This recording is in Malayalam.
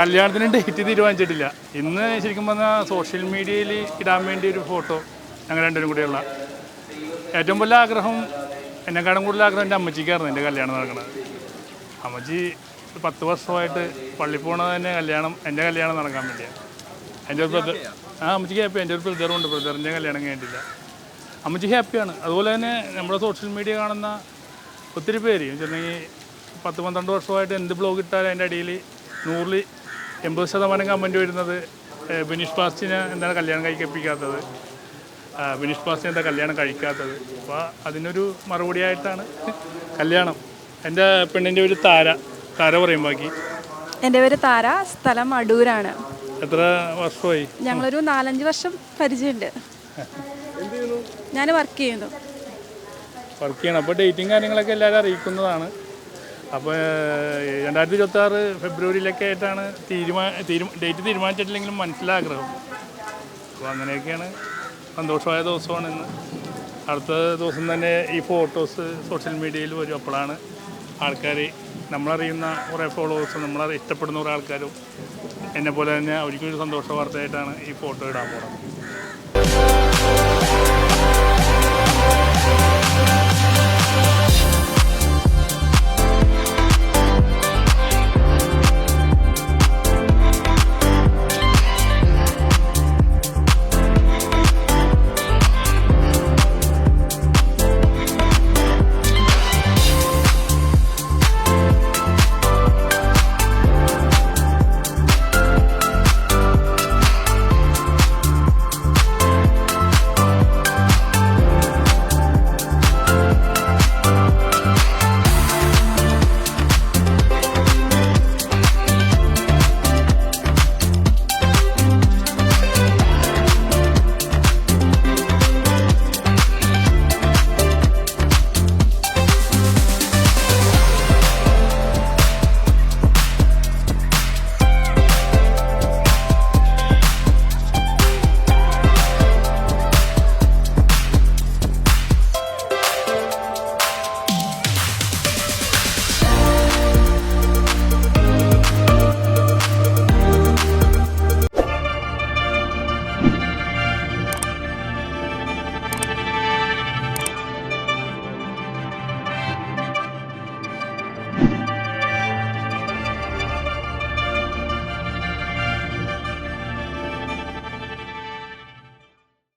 കല്യാണത്തിന് ഡേറ്റ് തീരുമാനിച്ചിട്ടില്ല. ഇന്ന് ശരിക്കും പറഞ്ഞാൽ സോഷ്യൽ മീഡിയയിൽ ഇടാൻ വേണ്ടി ഒരു ഫോട്ടോ ഞങ്ങൾ രണ്ടുപേരും കൂടെയുള്ള. ഏറ്റവും വലിയ ആഗ്രഹം എന്നെക്കാളും കൂടുതൽ ആഗ്രഹം എന്റെ അമ്മച്ചിക്കായിരുന്നു എന്റെ കല്യാണം നടക്കുന്നത് അമ്മച്ചി പത്ത് വർഷമായിട്ട് പള്ളി പോണത് തന്നെ കല്യാണം എന്റെ കല്യാണം നടക്കാൻ വേണ്ടിയാണ്. എന്റെ ഒരു ബ്രദർ ആ അമ്മച്ചിക്ക് ഹാപ്പി എന്റെ ഒരു ബ്രദറുണ്ട് ബ്രദറിന്റെ കല്യാണം കഴിഞ്ഞിട്ടില്ല. അമ്മച്ചി ഹാപ്പിയാണ് അതുപോലെ തന്നെ നമ്മുടെ സോഷ്യൽ മീഡിയ കാണുന്ന ഒത്തിരി പേര്. വെച്ചിട്ടുണ്ടെങ്കിൽ പത്ത് പന്ത്രണ്ട് വർഷമായിട്ട് എന്ത് ബ്ലോഗ് ഇട്ടാലും അതിന്റെ അടിയിൽ നൂറിൽ എൺപത് ശതമാനം കമന്റ് വരുന്നത് ബിനീഷ് ബാസ്റ്റിനെ എന്താണ് കല്യാണം കഴിക്കപ്പിക്കാത്തത് ബിനീഷ് ബാസ്റ്റിനെ എന്താ കല്യാണം കഴിക്കാത്തത്? അപ്പോൾ അതിനൊരു മറുപടിയായിട്ടാണ് കല്യാണം. എന്റെ പെണ്ണിന്റെ ഒരു താര. താര പറയും ബാക്കി. എന്റെ പേര് താര. സ്ഥലം അടൂരാണ്. എത്ര വർഷമായി? ഞങ്ങളൊരു നാലഞ്ച് വർഷം പരിചയമുണ്ട്. ഞാൻ വർക്ക് ചെയ്യുന്നു. വർക്ക് ചെയ്യണം. അപ്പോൾ ഡേറ്റിംഗ് കാര്യങ്ങളൊക്കെ എല്ലാവരും അറിയിക്കുന്നതാണ്. അപ്പോൾ രണ്ടായിരത്തി ഇരുപത്തി ആറ് ഫെബ്രുവരിയിലൊക്കെ ആയിട്ടാണ് തീരുമാന തീരുമാ ഡേറ്റ് തീരുമാനിച്ചിട്ടില്ലെങ്കിലും മനസ്സിലാഗ്രഹം. അപ്പോൾ അങ്ങനെയൊക്കെയാണ് സന്തോഷമായ ദിവസമാണ് ഇന്ന്. അടുത്ത ദിവസം തന്നെ ഈ ഫോട്ടോസ് സോഷ്യൽ മീഡിയയിൽ വരും. അപ്പോഴാണ് ആൾക്കാർ നമ്മളറിയുന്ന കുറേ ഫോളോവേഴ്സും നമ്മളെ ഇഷ്ടപ്പെടുന്ന കുറേ ആൾക്കാരും എന്നെ പോലെ തന്നെ അവർക്കൊരു സന്തോഷ വാർത്തയായിട്ടാണ് ഈ ഫോട്ടോ ഇടാൻ പോകുന്നത്